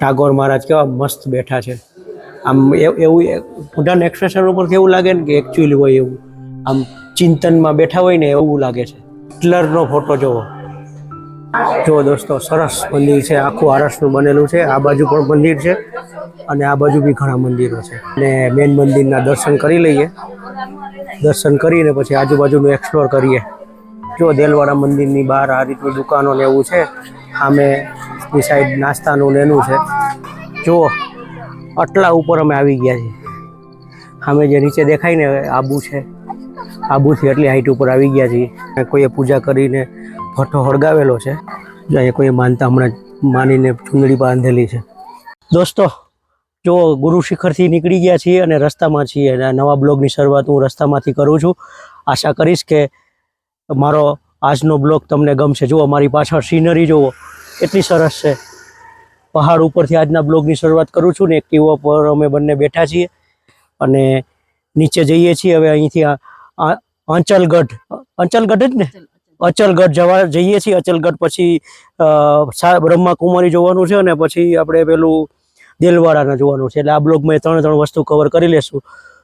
ટાગોર મહારાજ કેવા મસ્ત બેઠા છે. આમ એવું મોઢાના એક્સપ્રેશન ઉપર કેવું લાગે ને કે એકચ્યુઅલી હોય એવું? આમ ચિંતનમાં બેઠા હોય ને એવું લાગે છે. હિટલરનો ફોટો જોવો. જો દોસ્તો, સરસ મંદિર છે, આખું આરસનું બનેલું છે, આ બાજુ પણ મંદિર છે અને આ બાજુ બી ઘણા મંદિરો છે. અને મેન મંદિરના દર્શન કરી લઈએ. દર્શન કરીને પછી આજુબાજુનું એક્સપ્લોર કરીએ. જો દેલવાડા મંદિરની બહાર આ રીતની દુકાનો ને એવું છે સામે ની સાઈડ નાસ્તાનું ને છે. જુઓ, આટલા ઉપર અમે આવી ગયા છીએ. અમે જે નીચે દેખાય ને આબુ છે, આબુથી એટલી હાઈટ ઉપર આવી ગયા છીએ. કોઈએ પૂજા કરીને ભઠ્ઠો હળગાવેલો છે. જો અહીંયા કોઈએ માનતા હમણાં માનીને ચૂંદડી બાંધેલી છે. દોસ્તો જો ગુરુ શિખરથી નીકળી ગયા છીએ અને રસ્તામાં છીએ. અને નવા બ્લોગની શરૂઆત હું રસ્તામાંથી કરું છું. આશા કરીશ કે મારો આજનો બ્લોગ તમને ગમશે. જુઓ, મારી પાછળ સીનરી જુઓ. એટલી સરસ છે. પહાડ ઉપરથી આજના બ્લોગની શરૂઆત કરું છું ને એક્ટિવા પર અમે બંને બેઠા છીએ અને નીચે જઈએ છીએ. હવે અહીંથી અંચલગઢ. અંચલગઢ જ ને? અચલગઢ જવા જઈએ છીએ. અચલગઢ પછી બ્રહ્માકુમારી જોવાનું છે અને પછી આપણે પેલું દેલવાડાના જોવાનું છે. એટલે આ બ્લોગમાં ત્રણે ત્રણ વસ્તુ કવર કરી લેશું.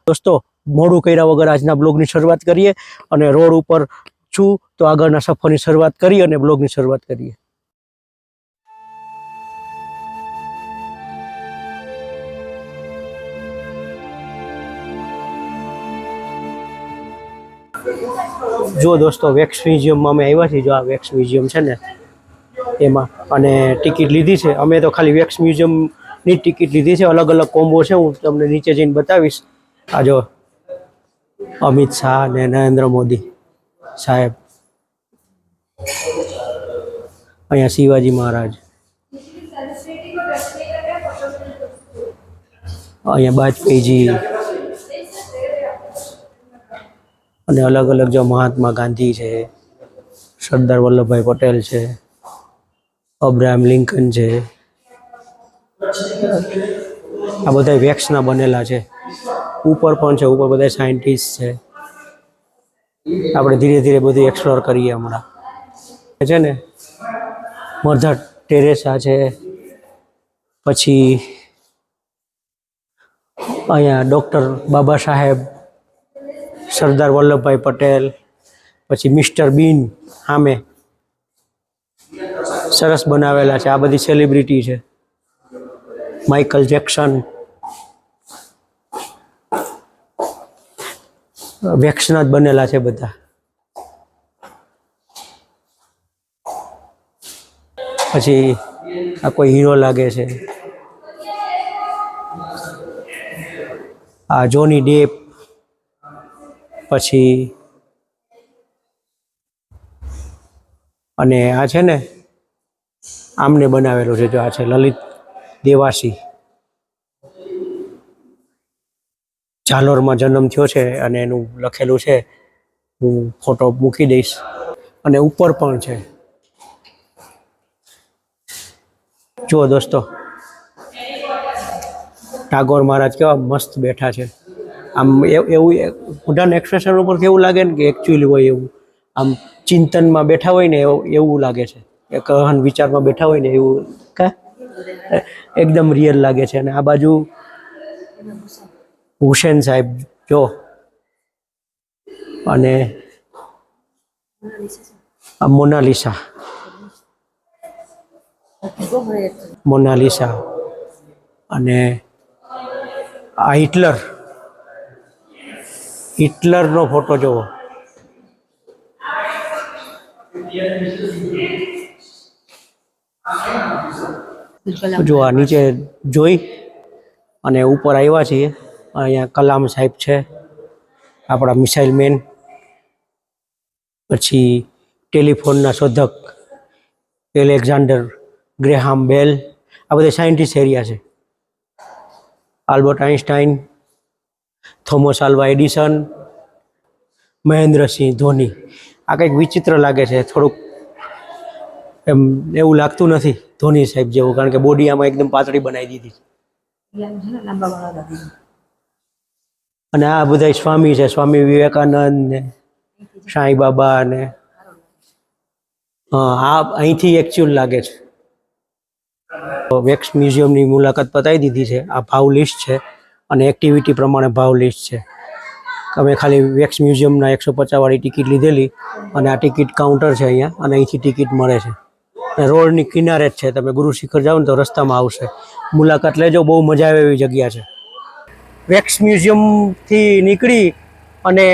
દોસ્તો, મોડું કર્યા વગર આજના બ્લોગની શરૂઆત કરીએ અને રોડ ઉપર છું તો આગળના સફરની શરૂઆત કરી અને બ્લોગની શરૂઆત કરીએ. જો દોસ્તો, વેક્સ મ્યુઝિયમમાં અમે આવ્યા છીએ, જો આ વેક્સ મ્યુઝિયમ છે ને, એમાં. અને ટિકિટ લીધી છે. અમે તો ખાલી વેક્સ મ્યુઝિયમની ટિકિટ લીધી છે. અલગ અલગ કોમ્બો છે. હું તમને નીચે જઈને બતાવીશ. આ જો અમિત શાહ ને નરેન્દ્ર મોદી સાહેબ. અહીંયા શિવાજી મહારાજ. અહીંયા વાજપેયીજી અને અલગ અલગ જો મહાત્મા ગાંધી છે, સરદાર વલ્લભભાઈ પટેલ છે, અબ્રાહમ લિંકન છે, આ બધા વેક્સના બનેલા છે. ઉપર પણ છે, ઉપર બધા સાયન્ટિસ્ટ છે. આપણે ધીરે ધીરે બધું એક્સપ્લોર કરીએ હમણાં. છે ને મધર ટેરેસા છે, પછી અહીંયા ડૉક્ટર બાબા સાહેબ સરદાર વલ્લભભાઈ પટેલ, પછી મિસ્ટર બીન સામે સરસ બનાવેલા છે. આ બધી સેલિબ્રિટી છે. માઇકલ જેક્સન વેક્સના જ બનેલા છે બધા. પછી આ કોઈ હીરો લાગે છે. આ જોની ડેપ પછી અને આ છે ને આમને બનાવેલું છે જો આ છે લલિત દેવાસી. જાલોરમાં જન્મ થયો છે અને એનું લખેલું છે, હું ફોટો મૂકી દઈશ. અને ઉપર પણ છે. જુઓ દોસ્તો, ટાગોર મહારાજ કેવા મસ્ત બેઠા છે. આમ એવું ઉડાન એક્સપ્રેશન ઉપર કેવું લાગે ને કે એકચ્યુઅલી હોય એવું? આમ ચિંતનમાં બેઠા હોય ને એવું એવું લાગે છે? એક અહન વિચારમાં બેઠા હોય ને એવું કા? એકદમ રિયલ લાગે છે. અને આ બાજુ હુસેન સાહેબ, જો. અને મોનાલિસા. મોનાલિસા. અને આ હિટલર. હિટલરનો ફોટો જોવો. જો આ નીચે જોઈ અને ઉપર આવ્યા છીએ. અહીંયા કલામ સાહેબ છે, આપણા મિસાઇલ મેન. પછી ટેલિફોનના શોધક એલેક્ઝાન્ડર ગ્રેહામ બેલ. આ બધા સાયન્ટિસ્ટ એરિયા છે. Albert Einstein Thomas Alva Edison Mahendra Singh Dhoni. આ કંઈક વિચિત્ર લાગે છે, થોડુંક એમ એવું લાગતું નથી ધોની સાહેબ જેવું, કારણ કે બોડી આમાં એકદમ પાતળી બનાવી દીધી અને આ બધા સ્વામી છે, સ્વામી વિવેકાનંદ ને સાંઈ બાબા ને. હા, આ અહીંથી એકચ્યુઅલ લાગે છે. વેક્સ મ્યુઝિયમની મુલાકાત પતાવી દીધી છે. આ ભાવ લિસ્ટ છે. અને એક્ટિવિટી પ્રમાણે ભાવ લિસ્ટ છે. અમે ખાલી વેક્સ મ્યુઝિયમના એકસો પચાસવાળી ટિકિટ લીધેલી અને આ ટિકિટ કાઉન્ટર છે અહીંયા અને અહીંથી ટિકિટ મળે છે. રોડની કિનારે જ છે. તમે ગુરુ શિખર જાઓ ને તો રસ્તામાં આવશે. મુલાકાત લેજો, બહુ મજા આવે એવી જગ્યા છે. વેક્સ મ્યુઝિયમથી નીકળી અને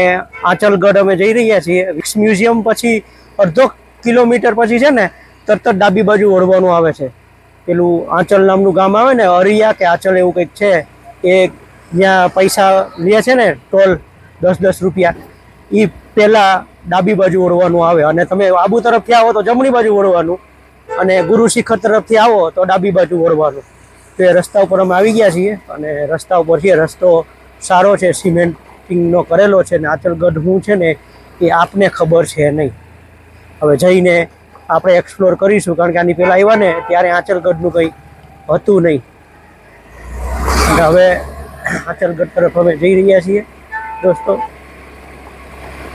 આંચલગઢ અમે જઈ રહ્યા છીએ. વેક્સ મ્યુઝિયમ પછી અડધો કિલોમીટર પછી છે ને તરત જ ડાબી બાજુ વળવાનું આવે છે. પેલું આંચલ નામનું ગામ આવે ને, અરિયા કે આંચલ એવું કંઈક છે, એ ત્યાં પૈસા લે છે ને ટોલ દસ દસ રૂપિયા એ પહેલાં ડાબી બાજુ વળવાનું આવે. અને તમે આબુ તરફથી આવો તો જમણી બાજુ વળવાનું અને ગુરુ શિખર તરફથી આવો તો ડાબી બાજુ વળવાનું તો એ રસ્તા ઉપર અમે આવી ગયા છીએ અને રસ્તા ઉપર છીએ રસ્તો સારો છે, સિમેન્ટિંગનો કરેલો છે ને આંચલગઢ હું છે ને એ આપને ખબર છે નહીં. હવે જઈને આપણે એક્સપ્લોર કરીશું કારણ કે આની પહેલાં આવ્યા ને ત્યારે આંચલગઢનું કંઈ હતું નહીં. હવે આંચલગઢ તરફ અમે જઈ રહ્યા છીએ. દોસ્તો,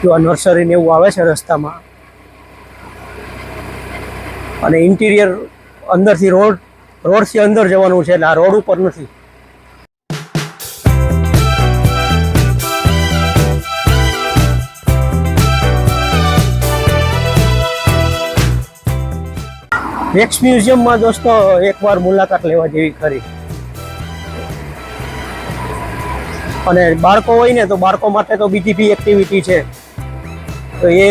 જો આ નર્સરી ને એવું આવે છે રસ્તામાં, અને ઇન્ટિરિયર અંદરથી રોડ, રોડથી અંદર જવાનું છે, એટલે આ રોડ ઉપર નથી. વેક્સ મ્યુઝિયમમાં દોસ્તો, એકવાર મુલાકાત લેવા જેવી ખરી. અને બાળકો હોય ને તો બાળકો માટે તો બીજી બી એક્ટિવિટી છે. તો એ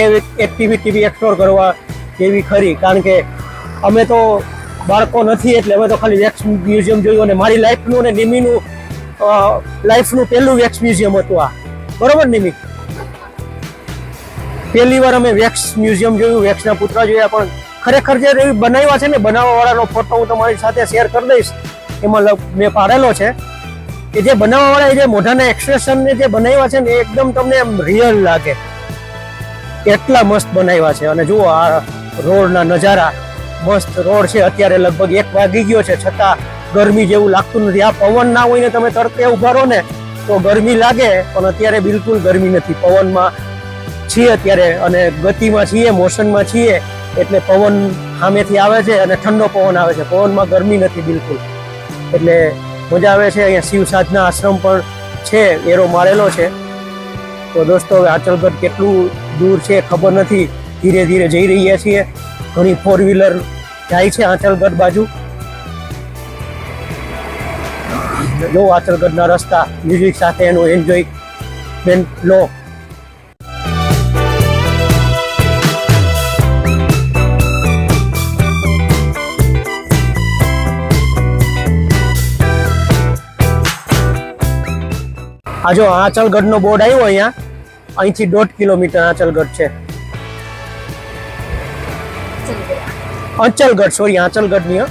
એ એક્ટિવિટી બી એક્સપ્લોર કરવા જેવી ખરી. કારણ કે અમે તો બાળકો નથી એટલે અમે તો ખાલી વેક્સ મ્યુઝિયમ જોયું અને મારી લાઈફનું ને નિમીનું લાઈફનું પહેલું વેક્સ મ્યુઝિયમ હતું આ. બરોબર નિમી? પહેલી વાર અમે વેક્સ મ્યુઝિયમ જોયું વેક્સના પુતળા જોયા, પણ ખરેખર જે બનાવ્યા છે ને, બનાવવાવાળાનો ફોટો હું તમારી સાથે શેર કરી દઈશ. એમાં મેં પાડેલો છે. કે જે બનાવવાવાળા જે મોઢાના એક્સપ્રેશનને જે બનાવ્યા છે ને, એ એકદમ તમને એમ રિયલ લાગે. એટલા મસ્ત બનાવ્યા છે. અને જુઓ આ રોડના નજારા. મસ્ત રોડ છે. અત્યારે લગભગ એક વાગી ગયો છે. છતાં ગરમી જેવું લાગતું નથી. આ પવન ના હોય ને તમે તરતે ઊભા રહો ને, તો ગરમી લાગે, પણ અત્યારે બિલકુલ ગરમી નથી. પવનમાં છીએ અત્યારે અને ગતિમાં છીએ, મોશનમાં છીએ, એટલે પવન સામેથી આવે છે અને ઠંડો પવન આવે છે. પવનમાં ગરમી નથી બિલકુલ. એટલે મજા આવે છે. અહીંયા શિવ સાધના આશ્રમ પણ છે, એરો મારેલો છે. તો દોસ્તો, હવે આંચલગઢ કેટલું દૂર છે ખબર નથી. ધીરે ધીરે જઈ રહ્યા છીએ. ઘણી ફોર વ્હીલર જાય છે આંચલગઢ બાજુ. જો આંચલગઢના રસ્તા મ્યુઝિક સાથે એનું એન્જોય લો. આ જો આંચલગઢનો બોર્ડ આવ્યો અહીંયા અહીંથી દોઢ કિલોમીટર આંચલગઢ છે. અંચલગઢ સોરી આંચલગઢની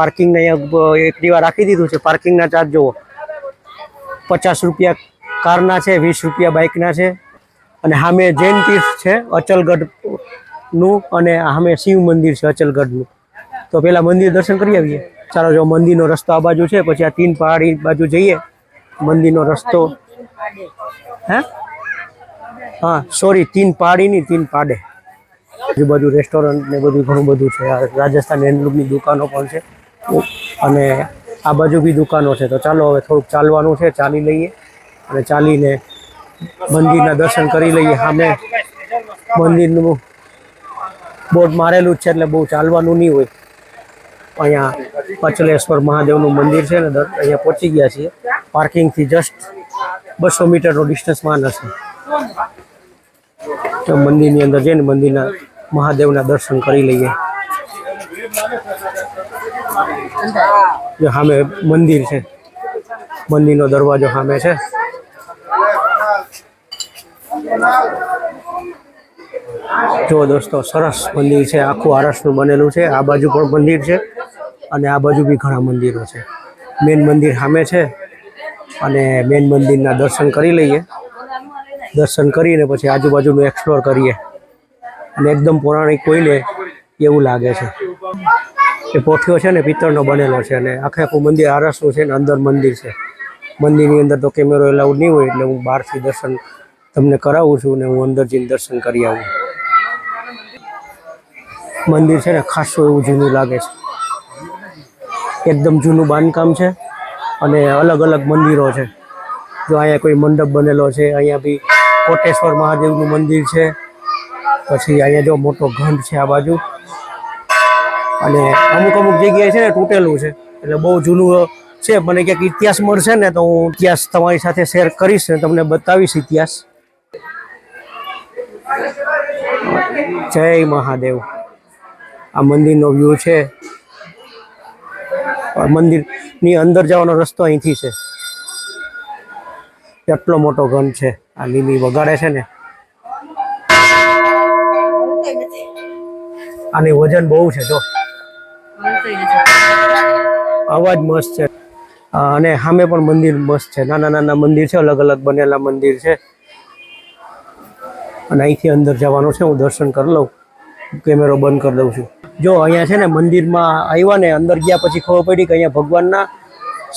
પાર્કિંગ અહીંયા એક્ટિવા રાખી દીધું છે. પાર્કિંગના ચાર્જ જુઓ. પચાસ રૂપિયા કારના છે, વીસ રૂપિયા બાઇકના છે. અને સામે જૈન તીર્થ છે, અચલગઢનું અને સામે શિવ મંદિર છે, અચલગઢનું. તો પેલા મંદિર દર્શન કરી આવીએ. ચાલો જો મંદિરનો રસ્તો આ બાજુ છે, પછી આ તીન પહાડી બાજુ જઈએ. મંદિરનો રસ્તો. હે? હા સોરી તીન પહાડી ની તીન પાડે. આજુબાજુ રેસ્ટોરન્ટ ને બધું ઘણું બધું છે. રાજસ્થાન હેન્ડલૂમની દુકાનો પણ છે. અને આ બાજુ બી દુકાનો છે. તો ચાલો હવે થોડુંક ચાલવાનું છે, ચાલી લઈએ. અને ચાલીને મંદિરના દર્શન કરી લઈએ. સામે મંદિરનું બોર્ડ મારેલું જ છે, એટલે બહુ ચાલવાનું નહીં હોય. અહીંયા પચલેશ્વર મહાદેવનું મંદિર છે ને અહીંયા પહોંચી ગયા છીએ. પાર્કિંગથી જસ્ટ બસો મીટરનો ડિસ્ટન્સમાં હશે તો મંદિરની અંદર જઈને મંદિરના મહાદેવના દર્શન કરી લઈએ. જો સામે મંદિર છે. મંદિરનો દરવાજો સામે છે. જો દોસ્તો, સરસ મંદિર છે. આખું આરસનું બનેલું છે. આ બાજુ પણ મંદિર છે અને આ બાજુ બી ઘણા મંદિરો છે. મેન મંદિર સામે છે અને મેન મંદિરના દર્શન કરી લઈએ. દર્શન કરીને પછી આજુબાજુનું એક્સપ્લોર કરીએ. અને એકદમ પૌરાણિક કોઈને એવું લાગે છે. એ પોઠિયો છે ને પિત્તળનો બનેલો છે અને આખે આખું મંદિર આરસનું છે ને અંદર મંદિર છે. મંદિરની અંદર તો કેમેરો એલાઉડ નહીં હોય એટલે હું બહારથી દર્શન તમને કરાવું છું ને હું અંદર જઈને દર્શન કરી આવું. મંદિર છે ને ખાસું એવું જૂનું લાગે છે. એકદમ જૂનું બાંધકામ છે અને અલગ અલગ મંદિરો છે. જો અહીંયા કોઈ મંડપ બનેલો છે, અહીંયા બી કોટેશ્વર મહાદેવનું મંદિર છે. પછી અહીંયા જો મોટો ઘંટ છે આ બાજુ અને અમુક અમુક જગ્યાએ છે ને તૂટેલું છે. એટલે બહુ જૂનું છે. મને ક્યાંક ઇતિહાસ મળશે ને તો હું ઇતિહાસ તમારી સાથે શેર કરીશ ને તમને બતાવીશ ઇતિહાસ. જય મહાદેવ. આ મંદિરનો વ્યૂ છે. મંદિરની અંદર જવાનો રસ્તો અહીંથી છે. એટલો મોટો ઘન છે. આ લીલી વગાડે છે ને. આની વજન બહુ છે, જો. અવાજ મસ્ત છે. અને સામે પણ મંદિર મસ્ત છે. નાના નાના મંદિર છે, અલગ અલગ બનેલા મંદિર છે. અને અહીંથી અંદર જવાનું છે, હું દર્શન કરી લઉં. કેમેરો બંધ કરી દઉં છું. જો અહીંયા છે ને, મંદિરમાં આવ્યા ને, અંદર ગયા પછી ખબર પડી કે અહીંયા ભગવાનના,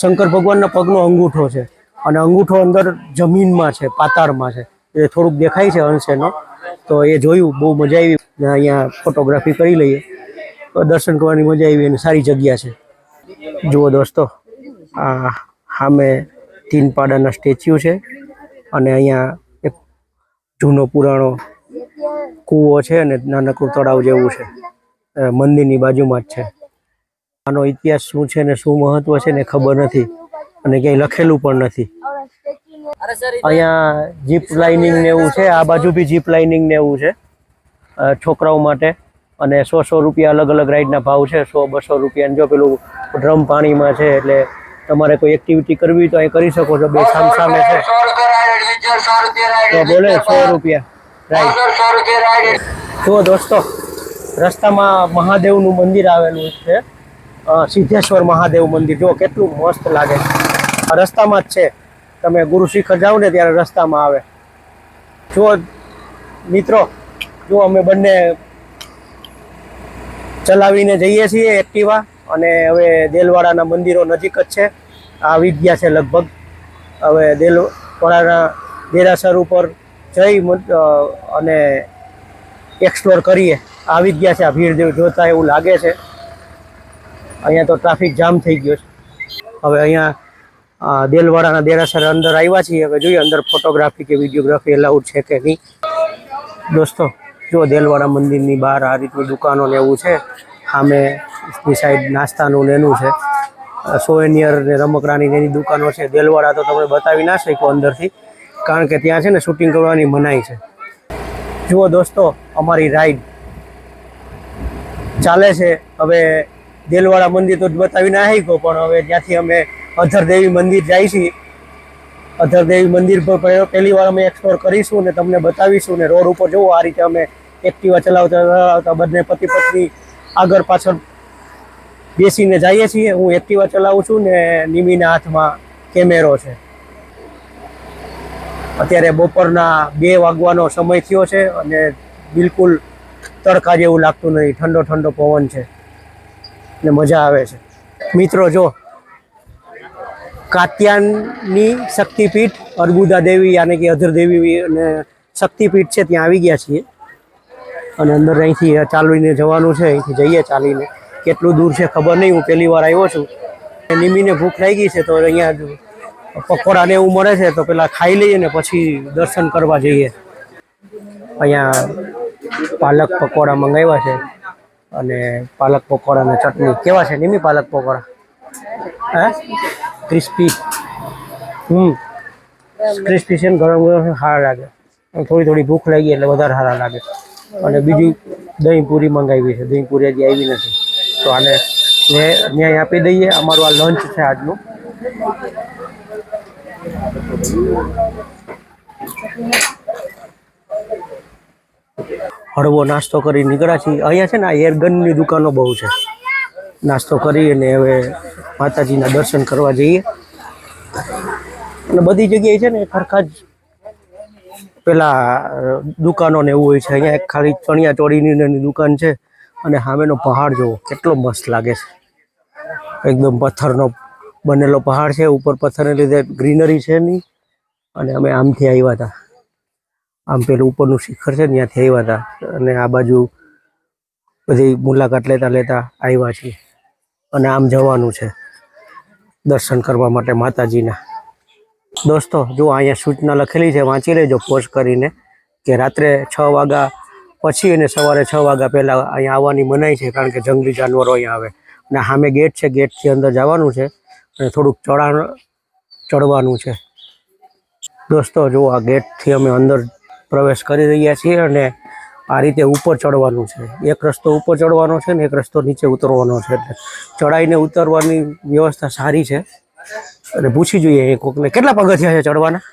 શંકર ભગવાનના પગનો અંગૂઠો છે. અને અંગૂઠો અંદર જમીનમાં છે, પાતાળમાં છે. એ થોડુંક દેખાય છે અંશેનો. તો એ જોયું, બહુ મજા આવી. અહીંયા ફોટોગ્રાફી કરી લઈએ. દર્શન કરવાની મજા આવી અને સારી જગ્યા છે. જુઓ દોસ્તો, આ સામે તીન પાડાના સ્ટેચ્યુ છે અને અહીંયા એક જૂનો પુરાણો કૂવો છે અને નાનકડું તળાવ જેવું છે. મંદિરની બાજુમાં જ છે. આનો ઇતિહાસ શું છે ને શું મહત્વ છે ને ખબર નથી અને ક્યાંય લખેલું પણ નથી. અહીંયા જીપ લાઇનિંગ ને એવું છે, આ બાજુ બી જીપ લાઇનિંગ ને એવું છે છોકરાઓ માટે. અને સો સો રૂપિયા અલગ અલગ રાઈડના ભાવ છે. સો બસો રૂપિયા જો પેલું ડ્રમ પાણીમાં છે એટલે તમારે કોઈ એક્ટિવિટી કરવી હોય તો અહીં કરી શકો છો. બે સામ સામે છે. તો બોલે સો રૂપિયા રાઈડ. જુઓ દોસ્તો રસ્તામાં મહાદેવનું મંદિર આવેલું છે. સિદ્ધેશ્વર મહાદેવ મંદિર. જો કેટલું મસ્ત લાગે. આ રસ્તામાં જ છે. તમે ગુરુ શિખર જાઓ ને ત્યારે રસ્તામાં આવે. જુઓ મિત્રો જો અમે બંને ચલાવીને જઈએ છીએ એક્ટિવા અને હવે દેલવાડાના મંદિરો નજીક જ છે. જ ગયા છે લગભગ. હવે દેલવાડાના દેરાસર ઉપર જઈ અને એક્સપ્લોર કરીએ. આવી ગયા છે. આ ભીડ જોતા એવું લાગે છે. અહીંયા તો ટ્રાફિક જામ થઈ ગયો છે. હવે અહીંયા દેલવાડાના દેરાસર અંદર આવ્યા છીએ. હવે જોઈએ અંદર ફોટોગ્રાફી કે વિડીયોગ્રાફી એલાઉડ છે કે નહીં. દોસ્તો જો દેલવાડા મંદિરની બહાર આ રીતની દુકાનો ને એવું છે, સામે સાઈડ નાસ્તાનું ને એનું છે. સોવેનિયર ને રમકડાની ને એની દુકાનો છે. દેલવાડા તો તમે બતાવી ના શકો અંદરથી, કારણ કે ત્યાં છે ને શૂટિંગ કરવાની મનાઈ છે. જુઓ દોસ્તો, અમારી રાઈડ ચાલે છે. હવે દેલવાડા મંદિર તો બતાવી ના શકો પણ હવે ત્યાંથી અમે અધર દેવી મંદિર જાય છીએ અધર દેવી મંદિર પર પહે- પહેલી વાર અમે એક્સપ્લોર કરીશું ને તમને બતાવીશું ને રોડ ઉપર જુઓ આ રીતે અમે એક્ટિવા ચલાવતા ચલાવતા બંને પતિ પત્ની આગળ પાછળ બેસીને જઈએ છીએ. હું એક્ટિવા ચલાવું છું ને નિમીના હાથમાં કેમેરો છે. અત્યારે બપોરના બે વાગવાનો સમય થયો છે અને બિલકુલ તડકા જેવું લાગતું નથી. ઠંડો ઠંડો પવન છે ને મજા આવે છે. મિત્રો, જો કાત્યાનની શક્તિપીઠ અર્બુદા દેવી યાને કે અધર દેવી અને શક્તિપીઠ છે, ત્યાં આવી ગયા છીએ. અને અંદર અહીંથી ચાલીને જવાનું છે, અહીંથી જઈએ ચાલીને. કેટલું દૂર છે ખબર નહીં, હું પહેલી વાર આવ્યો છું. નિમીને ભૂખ લાગી છે, તો અહીંયા પકોડા ને એવું મળે છે, તો પેલા ખાઈ લઈએ ને પછી દર્શન કરવા જઈએ. અહીંયા પાલક પકોડા મંગાવ્યા છે અને પાલક પકોડા અને ચટણી. કેવા છે નિમી પાલક પકોડા? હે? ક્રિસ્પી. હમ. ક્રિસ્પી છે ને ગરમ ગરમ, સારા લાગે. થોડી થોડી ભૂખ લાગી એટલે વધારે સારા લાગે. અને બીજું દહીં પૂરી મંગાવી છે. દહીં પૂરી હજી આવી નથી. તો આને ન્યાય આપી દઈએ. અમારું આ લંચ છે આજનું. હળવો નાસ્તો કરી નીકળ્યા છીએ. અહીંયા છે ને આ એરગનની દુકાનો બહુ છે. નાસ્તો કરી અને હવે માતાજીના દર્શન કરવા જઈએ. અને બધી જગ્યાએ છે ને સરખા જ પેલા દુકાનો ને એવું હોય છે. અહીંયા એક ખાલી ચણિયા ચોળીની દુકાન છે અને સામેનો પહાડ જોવો કેટલો મસ્ત લાગે છે. એકદમ પથ્થરનો બનેલો પહાડ છે. ઉપર પથ્થરને લીધે ગ્રીનરી છે નહીં. અને અમે આમથી આવ્યા હતા. આમ પેલું ઉપરનું શિખર છે ત્યાંથી આવ્યા હતા. અને આ બાજુ બધી મુલાકાત લેતા લેતા આવ્યા છીએ. અને આમ જવાનું છે દર્શન કરવા માટે માતાજીના. દોસ્તો જો અહીંયા સૂચના લખેલી છે. વાંચી લેજો પોસ્ટ કરીને કે રાત્રે છ વાગ્યા પછી અને સવારે છ વાગ્યા પહેલાં અહીંયા આવવાની મનાઈ છે, કારણ કે જંગલી જાનવરો અહીંયા આવે. અને સામે ગેટ છે ગેટથી અંદર જવાનું છે અને થોડુંક ચડાણ ચડવાનું છે. દોસ્તો જો આ ગેટથી અમે અંદર પ્રવેશ કરી રહ્યા છીએ અને આ રીતે ઉપર ચડવાનું છે. એક રસ્તો ઉપર ચડવાનો છે ને એક રસ્તો નીચે ઉતરવાનો છે. એટલે ચડાઈને ઉતરવાની વ્યવસ્થા સારી છે. અને પૂછી જોઈએ કોકને કેટલા પગથિયા છે ચડવાના?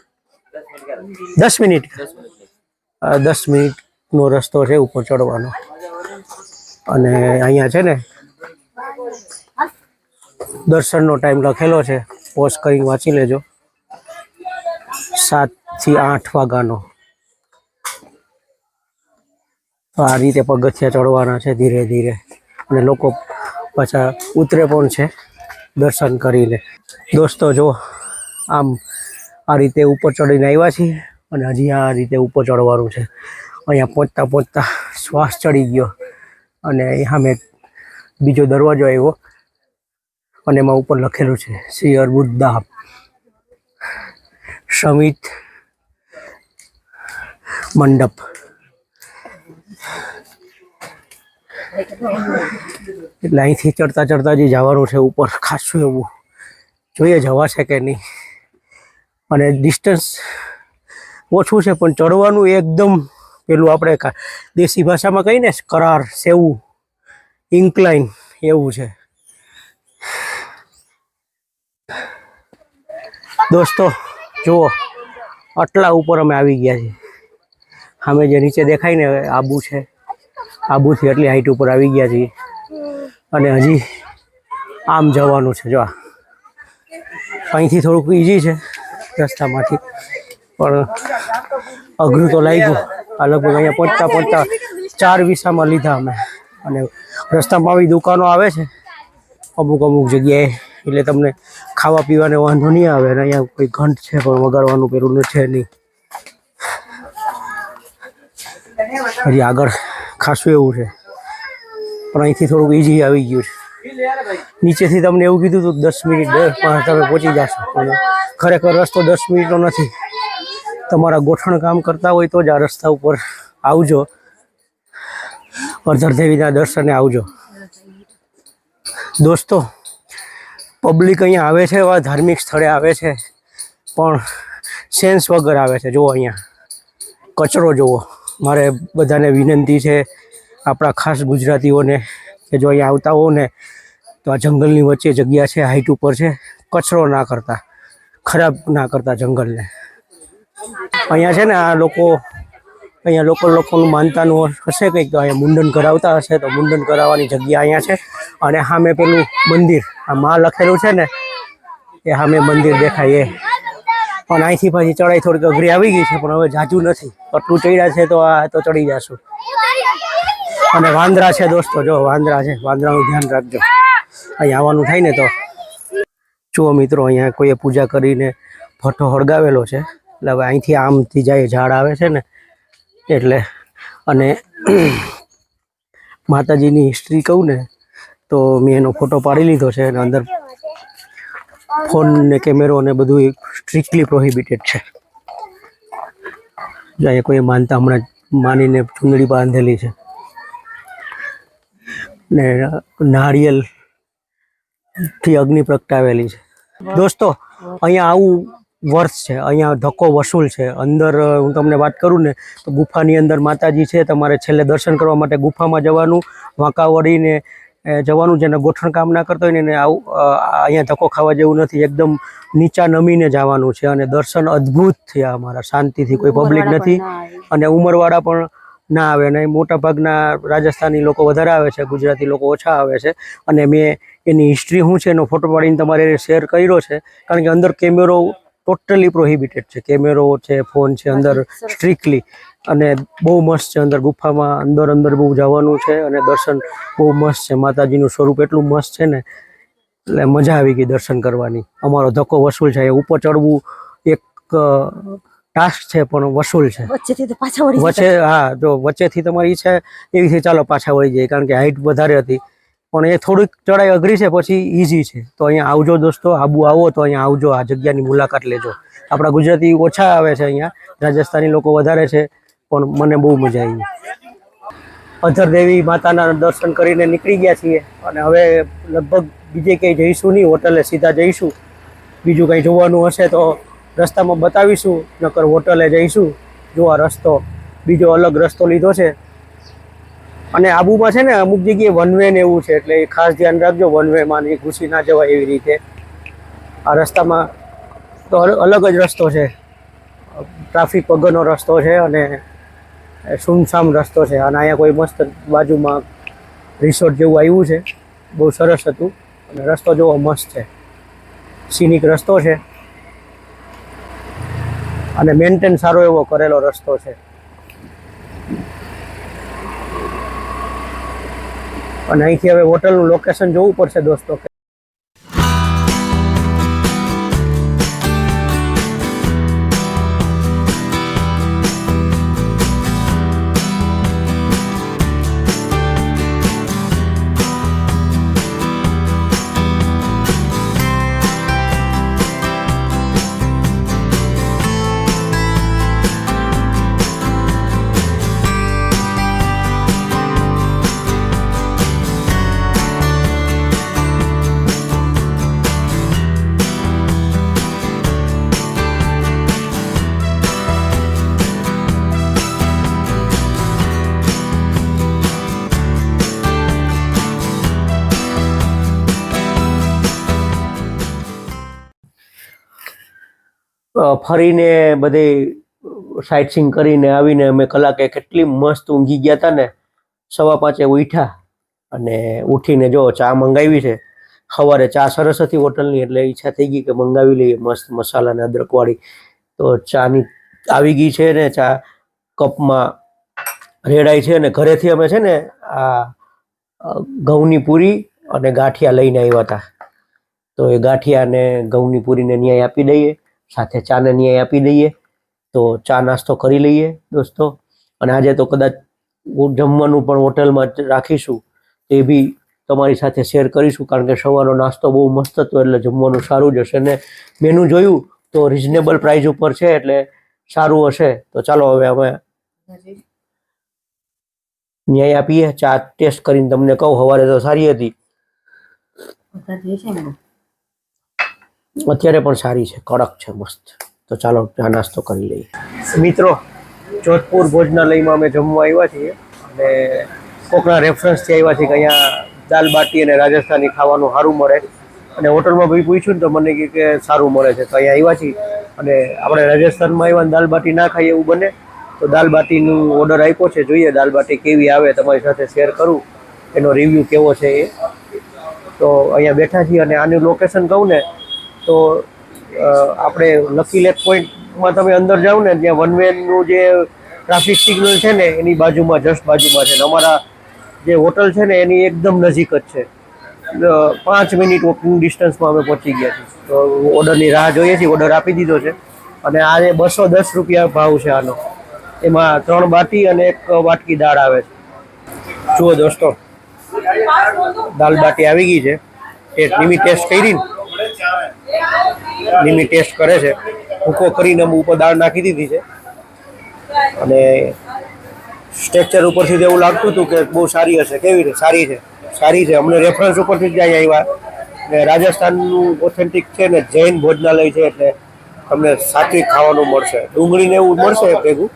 દસ મિનિટ. દસ મિનિટનો રસ્તો છે ઉપર ચડવાનો. અને અહીંયા છે ને દર્શનનો ટાઈમ લખેલો છે. પોસ્ટ કરીને વાંચી લેજો. સાતથી આઠ વાગ્યાનો. તો આ રીતે પગથિયા ચડવાના છે ધીરે ધીરે. અને લોકો પાછા ઉતરે પણ છે. દર્શન કરીને. દોસ્તો, જો, આમ આ રીતે ઉપર ચડીને આવ્યા છીએ અને હજી આ રીતે ઉપર ચડવાનું છે. અહીંયા પહોંચતા પહોંચતા શ્વાસ ચડી ગયો અને અહીંયા મેં બીજો દરવાજો આવ્યો અને એમાં ઉપર લખેલું છે, શ્રી અર્બુદ્ધામ સમિત મંડપ. એટલે અહીંથી ચડતા ચડતા જે જવાનું છે ઉપર, ખાસું એવું, જોઈએ જવાશે કે નહીં. અને ડિસ્ટન્સ ઓછું છે, પણ ચડવાનું એકદમ પેલું આપણે દેશી ભાષામાં કહીને કરાર, સેવું ઇન્કલાઇન એવું છે. દોસ્તો, જુઓ, આટલા ઉપર અમે આવી ગયા છીએ. અમે જે નીચે દેખાય ને, આબુ છે. આબુથી એટલી હાઈટ ઉપર આવી ગયા છીએ. અને હજી આમ જવાનું છે, જો અહીંથી થોડુંક ઈઝી છે રસ્તામાંથી. પણ અઘરું તો લાગ્યું. આ લગભગ અહીંયા પહોંચતા પહોંચતા ચાર વિસામાં લીધા અમે. અને રસ્તામાં આવી દુકાનો આવે છે. અમુક અમુક જગ્યાએ. એટલે તમને ખાવા પીવાને વાંધો નહીં આવે. અને અહીંયા કોઈ ઘંટ છે, પણ વગાડવાનું પેલું છે નહીં. હજી આગળ ખાસું એવું છે. પણ અહીંથી થોડુંક ઈઝી આવી ગયું છે. નીચેથી તમને એવું કીધું હતું, દસ મિનિટ, દસ પાંચ તમે પહોંચી જશો. પણ ખરેખર રસ્તો દસ મિનિટનો નથી. તમારા ગોઠણ કામ કરતા હોય તો જ આ રસ્તા ઉપર આવજો. અર્ધરદેવીના દર્શને આવજો. દોસ્તો પબ્લિક અહીંયા આવે છે એવા, ધાર્મિક સ્થળે આવે છે, પણ સેન્સ વગર આવે છે. જુઓ અહીંયા, કચરો જુઓ. મારે બધાને વિનંતી છે આપણા ખાસ ગુજરાતીઓને કે જો અહીંયા આવતા હો ને, તો આ જંગલની વચ્ચે જગ્યા છે હાઈટ ઉપર છે, કચરો ના કરતા, ખરાબ ના કરતા જંગલને. અહીંયા છે ને આ લોકો, અહીંયા લોકો લોકોનું માનતાનું હશે કંઈક, તો અહીંયા મુંડન કરાવતા હશે, તો મુંડન કરાવવાની જગ્યા અહીંયા છે. અને સામે પેલું મંદિર, આ માં લખેલું છે ને, એ સામે મંદિર દેખાય એ. પણ અહીંથી પાછી ચડાઈ થોડીક અઘરી આવી ગઈ છે, પણ હવે જાજુ નથી. પટલું ચડ્યા છે તો આ તો ચડી જશું. અને વાંદરા છે દોસ્તો, જો વાંદરા છે. વાંદરાનું ધ્યાન રાખજો. અહીં આવવાનું થાય ને તો. જુઓ મિત્રો, અહીંયા કોઈએ પૂજા કરીને ફટો હળગાવેલો છે. એટલે હવે અહીંથી આમથી જાય, ઝાડ આવે છે ને. એટલે, અને માતાજીની હિસ્ટ્રી કહું ને, તો મેં એનો ફોટો પાડી લીધો છે અને અંદર ફોન ને કેમેરો ને બધું સ્ટ્રિક્ટલી પ્રોહિબિટેડ છે. અહીંયા કોઈ માનતા હમણાં માનીને ચૂંદડી બાંધેલી છે. ને નારિયેલથી અગ્નિ પ્રગટાવેલી છે. દોસ્તો, અહીંયા આવું વર્ષ છે. અહીંયા ધક્કો વસૂલ છે. અંદર હું તમને વાત કરું ને, તો ગુફાની અંદર માતાજી છે. તમારે છેલ્લે દર્શન કરવા માટે ગુફામાં જવાનું. વાંકા વળીને જવાનું જેને ગોઠણ કામ ના કરતો હોય ને એને આવું અહીંયા ધક્કો ખાવા જેવું નથી. એકદમ નીચા નમીને જવાનું છે અને દર્શન અદ્ભુત થયા અમારા. શાંતિથી કોઈ પબ્લિક નથી અને ઉંમરવાળા પણ ના આવે અને મોટા ભાગના રાજસ્થાની લોકો વધારે આવે છે ગુજરાતી લોકો ઓછા આવે છે. અને મેં એની હિસ્ટ્રી શું છે એનો ફોટો પાડીને તમારે શેર કર્યો છે. કારણ કે અંદર કેમેરો ટોટલી પ્રોહિબિટેડ છે. કેમેરો છે ફોન છે અંદર સ્ટ્રિક્ટલી અને બહુ મસ્ત છે અંદર ગુફામાં અંદર અંદર બહુ જવાનું છે અને દર્શન બહુ મસ્ત છે. માતાજીનું સ્વરૂપ એટલું મસ્ત છે ને એટલે મજા આવી ગઈ દર્શન કરવાની. અમારો ધક્કો વસૂલ છે. ઉપર ચડવું એક ટાસ્ક છે પણ વસૂલ છે. પાછા વચ્ચે હા જો વચ્ચેથી તમારી ઈચ્છા એવી છે ચાલો પાછા વળી જાય કારણ કે હાઈટ વધારે હતી. પણ એ થોડીક ચડાઈ અઘરી છે પછી ઈઝી છે. તો અહીંયા આવજો દોસ્તો આબુ આવો તો અહીંયા આવજો આ જગ્યાની મુલાકાત લેજો. આપણા ગુજરાતી ઓછા આવે છે અહીંયા. રાજસ્થાની લોકો વધારે છે. પણ મને બહુ મજા આવી. અધર દેવી માતાના દર્શન કરીને નીકળી ગયા છીએ અને હવે લગભગ બીજે ક્યાંય જઈશું નહીં, હોટલે સીધા જઈશું. બીજું કંઈ જોવાનું હશે તો રસ્તામાં બતાવીશું, નકર હોટલે જઈશું, જોવા રસ્તો, બીજો અલગ રસ્તો લીધો છે. અને આબુમાં છે ને અમુક જગ્યાએ વન વે ને એવું છે, એટલે એ ખાસ ધ્યાન રાખજો વન વેમાં ને ઘૂસી ના જવાય એવી રીતે. આ રસ્તામાં તો અલ- અલગ જ રસ્તો છે. ટ્રાફિક વગરનો રસ્તો છે અને સુમસામ રસ્તો છે. અને અહીંયા કોઈ મસ્ત બાજુમાં રિસોર્ટ જેવું આવ્યું છે. બહુ સરસ હતું. અને રસ્તો જોવો મસ્ત છે. સિનિક રસ્તો છે. અને મેન્ટેન સારો એવો કરેલો રસ્તો છે. અને અહીંથી હવે હોટલનું લોકેશન જોવું પડશે દોસ્તો. ફરીને બધે સાઇટ સીન કરીને આવીને અમે કલાકે કેટલી મસ્ત ઊંઘી ગયા હતા ને, સવા પાંચે ઉઠ્યા અને ઉઠીને જો ચા મંગાવી છે. સવારે ચા સરસ હતી હોટલની, એટલે ઈચ્છા થઈ ગઈ કે મંગાવી લઈએ મસ્ત મસાલા ને અદરકવાળી. તો ચાની આવી ગઈ છે ને ચા કપમાં રેડાય છે અને ઘરેથી અમે છે ને આ ઘઉંની પૂરી અને ગાંઠિયા લઈને આવ્યા હતા તો એ ગાંઠિયા અને ઘઉંની પૂરીને ન્યાય આપી દઈએ. સાથે ચાને ન્યાય આપી દઈએ. તો ચા નાસ્તો કરી લઈએ દોસ્તો. અને આજે તો કદાચ જમવાનું પણ હોટલમાં જ રાખીશું. એ બી તમારી સાથે શેર કરીશું, કારણ કે સવારનો નાસ્તો બહુ મસ્ત હતો, એટલે જમવાનું સારું જ હશે. ને મેનુ જોયું તો રિઝનેબલ પ્રાઇસ ઉપર છે, એટલે સારું હશે. તો ચાલો હવે અમે ન્યાય આપીએ. ચા ટેસ્ટ કરીને તમને કહું, સવારે તો સારી હતી. અત્યારે પણ સારી છે, કડક છે, મસ્ત. તો ચાલો ચા નાસ્તો કરી લઈએ. મિત્રો, જોધપુર ભોજનાલયમાં અમે જમવા આવ્યા છીએ અને કોકના રેફરન્સથી આવ્યા છીએ કે અહીંયા દાલ બાટી અને રાજસ્થાની ખાવાનું સારું મળે. અને હોટલમાં ભાઈ પૂછ્યું ને તો મને કહે કે સારું મળે છે. તો અહીંયા આવ્યા છીએ અને આપણે રાજસ્થાનમાં આવ્યા દાલ બાટી ના ખાઈએ એવું બને, તો દાલ બાટીનું ઓર્ડર આપ્યો છે. જોઈએ દાલ બાટી કેવી આવે, તમારી સાથે શેર કરું. એનો રિવ્યૂ કેવો છે એ. તો અહીંયા બેઠા છીએ અને આનું લોકેશન કહું ને તો આપણે લકી લેક પોઈન્ટમાં તમે અંદર જાઓ ને, ત્યાં વન વેનું જે ટ્રાફિક સિગ્નલ છે ને, એની બાજુમાં જસ્ટ બાજુમાં છે અમારા જે હોટલ છે ને, એની એકદમ નજીક જ છે. પાંચ મિનિટ વોકિંગ ડિસ્ટન્સમાં અમે પહોંચી ગયા છીએ. તો ઓર્ડરની રાહ જોઈએ છીએ ઓર્ડર આપી દીધો છે. અને આ જે બસો દસ રૂપિયા ભાવ છે આનો. એમાં ત્રણ બાટી અને એક વાટકી દાળ આવે છે. જુઓ દોસ્તો દાલ બાટી આવી ગઈ છે. એ નિમી ટેસ્ટ કરી ને ટેસ્ટ કરે છે. ભૂકો કરીને ઉપર દાળ નાખી દીધી છે. અને સ્ટ્રક્ચર ઉપરથી તો એવું લાગતું હતું કે બહુ સારી હશે. કેવી રીતે? સારી છે. સારી છે. અમને રેફરન્સ ઉપરથી જ અહીંયા આવ્યા. ને રાજસ્થાનનું ઓથેન્ટિક છે ને જૈન ભોજનાલય છે એટલે તમને સાત્વિક ખાવાનું મળશે. ડુંગળીને એવું મળશે ભેગું,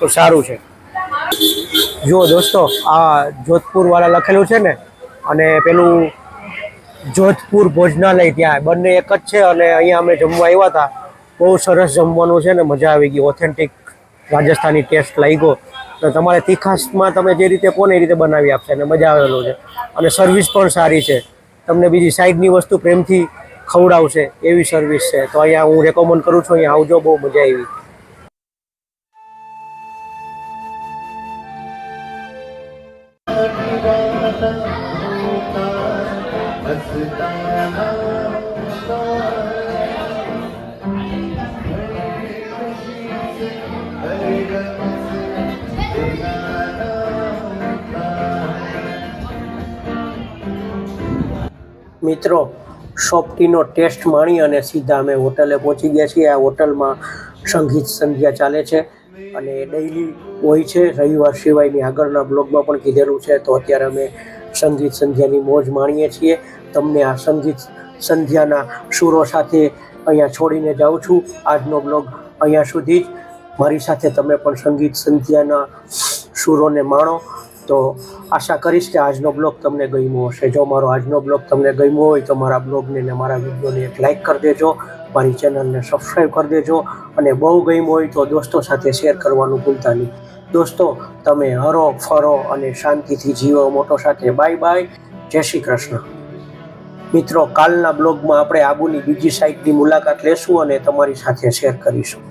તો સારું છે. જો દોસ્તો, આ જોધપુરવાળા લખેલું છે ને, અને પેલું જોધપુર ભોજનાલય ત્યાં. બંને એક જ છે અને અહીંયા અમે જમવા આવ્યા હતા. બહુ સરસ જમવાનું છે ને, મજા આવી ગઈ. ઓથેન્ટિક રાજસ્થાની ટેસ્ટ લાગ્યો. અને તમારે તીખાશમાં તમે જે રીતે કોને એ રીતે બનાવી આપશે અને મજા આવેલો છે. અને સર્વિસ પણ સારી છે. તમને બીજી સાઈડની વસ્તુ પ્રેમથી ખવડાવશે એવી સર્વિસ છે. તો અહીંયા હું રેકમેન્ડ કરું છું, અહીંયા આવજો, બહુ મજા આવી. મિત્રો શોપટીનો ટેસ્ટ માણી અને સીધા અમે હોટલે પહોંચી ગયા છીએ. આ હોટલમાં સંગીત સંધ્યા ચાલે છે અને ડેઈલી હોય છે. રવિવાર સિવાયની આગળના બ્લોગમાં પણ કીધેલું છે. તો અત્યારે અમે સંગીત સંધ્યાની મોજ માણીએ છીએ. તમને આ સંગીત સંધ્યાના સુરો સાથે અહીંયા છોડીને જાઉં છું. આજનો બ્લોગ અહીંયા સુધી જ. મારી સાથે તમે પણ સંગીત સંધ્યાના સુરોને માણો. તો આશા કરીશ કે આજનો બ્લોગ તમને ગમ્યો હશે. જો મારો આજનો બ્લોગ તમને ગમ્યો હોય તો મારા બ્લોગને ને મારા વિડીયોને એક લાઇક કરી દેજો. મારી ચેનલને સબસ્ક્રાઈબ કરી દેજો. અને બહુ ગમ્યું હોય તો દોસ્તો સાથે શેર કરવાનું ભૂલતા નહીં. દોસ્તો, તમે હરો, ફરો અને શાંતિથી જીવો મોટો સાથે. બાય બાય જય શ્રી કૃષ્ણ. મિત્રો કાલના બ્લોગમાં આપણે આબુની બીજી સાઇટની મુલાકાત લેશું અને તમારી સાથે શેર કરીશું.